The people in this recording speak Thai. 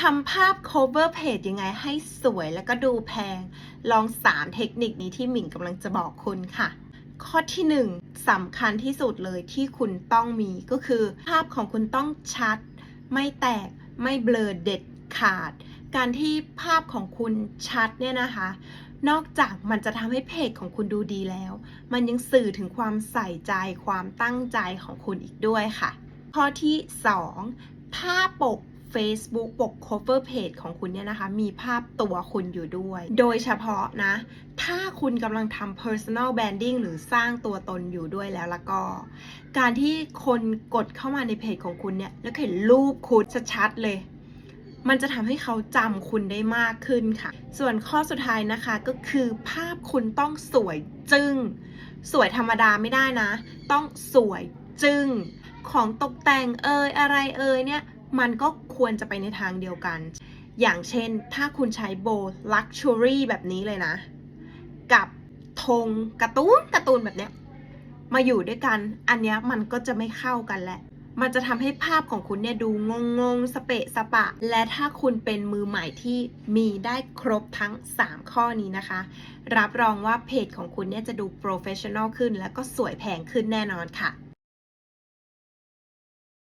ทำภาพ cover page ยังไงให้สวยแล้วก็ดูแพง ลอง 3 เทคนิคนี้ที่หมิงกำลังจะบอกคุณค่ะ ข้อที่ 1สำคัญที่สุดเลยที่คุณต้องมีก็คือ ภาพของคุณต้องชัด ไม่แตกไม่เบลอเด็ดขาด การที่ภาพของคุณชัดเนี่ยนะคะ นอกจากมันจะทำให้เพจของคุณดูดีแล้ว มันยังสื่อถึงความใส่ใจความตั้งใจของคุณอีกด้วยค่ะ ข้อที่2ถ้าปก Facebook ปก cover page ของคุณเนี่ยนะคะ มีภาพตัวคุณอยู่ด้วย โดยเฉพาะนะ ถ้าคุณกำลังทำ personal branding หรือสร้างตัวตนอยู่ด้วยแล้วล้วก็ การที่คนกดเข้ามาในเพจของคุณเนี่ย แล้วเห็นรูปคุณชัดๆเลย มันจะทำให้เขาจำคุณได้มากขึ้นค่ะ ส่วนข้อสุดท้ายนะคะก็คือภาพคุณต้องสวยจึง้ง สวยธรรมดาไม่ได้นะ ต้องสวยจึง้ง ของตกแต่งเอยอะไรเอยเนี่ย มันก็ควรจะไปในทางเดียวกัน อย่างเช่นถ้าคุณใช้โบลักชัวรี่แบบนี้เลยนะ กับธงกร์ตูนกร์ตูนแบบเนี้ยมาอยู่ด้วยกัน อันเนี้ยมันก็จะไม่เข้ากันแหละ มันจะทำให้ภาพของคุณเนี่ยดูงงงๆสเปะสปะ และถ้าคุณเป็นมือใหม่ที่มีได้ครบทั้ง 3 ข้อนี้นะคะ รับรองว่าเพจของคุณเนี่ยจะดูโปรเฟชชั่นอลขึ้น แล้วก็สวยแพงขึ้นแน่นอนค่ะ